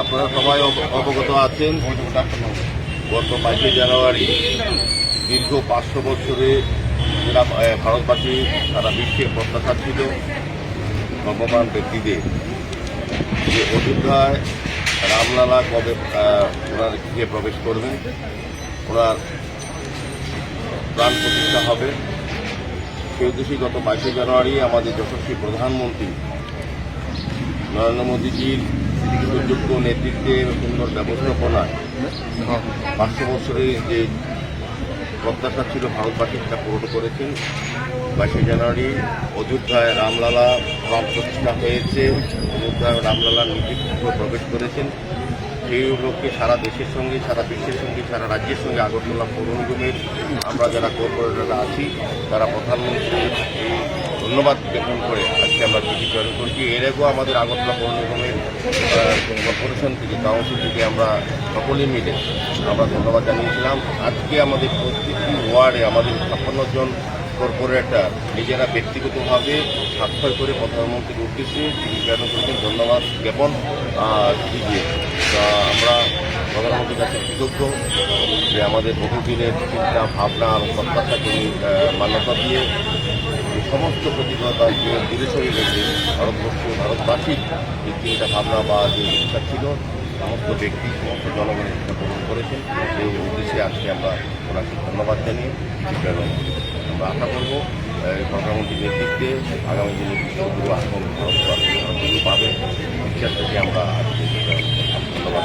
আপনারা সবাই অবগত আছেন। গত বাইশে জানুয়ারি দীর্ঘ পাঁচশো বছরে ভারতবাসী, সারা বিশ্বে প্রত্যাশা ছিল ভগবান ব্যক্তিদের। যে অযোধ্যায় রামলালা কবে ওনার গৃহে প্রবেশ করবেন, ওনার প্রাণ প্রতিষ্ঠা হবে। সেই উদ্দেশ্যে গত বাইশে জানুয়ারি আমাদের যশস্বী প্রধানমন্ত্রী নরেন্দ্র মোদীজির সুযোগ্য নেতৃত্বে সুন্দর ব্যবস্থাপনায় পাঁচশো বছরের যে প্রত্যাশা ছিল ভারতবাসী সেটা পূরণ করেছেন। বাইশে জানুয়ারি অযোধ্যায় রামলালা রাম প্রতিষ্ঠা হয়েছে। অযোধ্যায় রামলালার নীতিপুত্র প্রবেশ করেছেন। সেই উপলক্ষে সারা দেশের সঙ্গে, সারা বিশ্বের সঙ্গে, সারা রাজ্যের সঙ্গে আগরতলা পৌর নিগমের আমরা যারা কর্পোরেটররা আছি, তারা প্রধানমন্ত্রীর এই ধন্যবাদ জ্ঞাপন করে আজকে আমরা চিঠি প্রেরণ করছি। এর আগেও আমাদের আগরতলা পৌর নিগমের কর্পোরেশন থেকে কাউন্সিল থেকে আমরা সকলে মিলে আমরা ধন্যবাদ জানিয়েছিলাম। আজকে আমাদের প্রত্যেকটি ওয়ার্ডে আমাদের ছাপ্পান্ন জন কর্পোরেটর নিজেরা ব্যক্তিগতভাবে স্বাক্ষর করে প্রধানমন্ত্রীর উদ্দেশ্যে চিঠি প্রেরণ করেছেন। ধন্যবাদ জ্ঞাপন তা আমরা প্রধানমন্ত্রীর কাছে কৃতজ্ঞ। যে আমাদের বহুদিনের চিন্তা, ভাবনা প্রত্যাশাকে মান্যতা দিয়ে সমস্ত প্রতিকূলতাকে দূরে সরিয়ে রেখে ভারতবর্ষ, ভারতবাসীর যে চিন্তা ভাবনা বা যে ইচ্ছা ছিল, সমস্ত ব্যক্তি, সমস্ত জনগণের ইচ্ছা পূরণ করেছেন। সেই উদ্দেশ্যে আজকে আমরা ওনাকে ধন্যবাদ জানিয়ে প্রেরণ আমরা আশা করব এই প্রধানমন্ত্রীর নেতৃত্বে আগামী দিনে বিশ্বগুরু আসন ভারতগুরু পাবে। ইচ্ছা থেকে আমরা আজকে ধন্যবাদ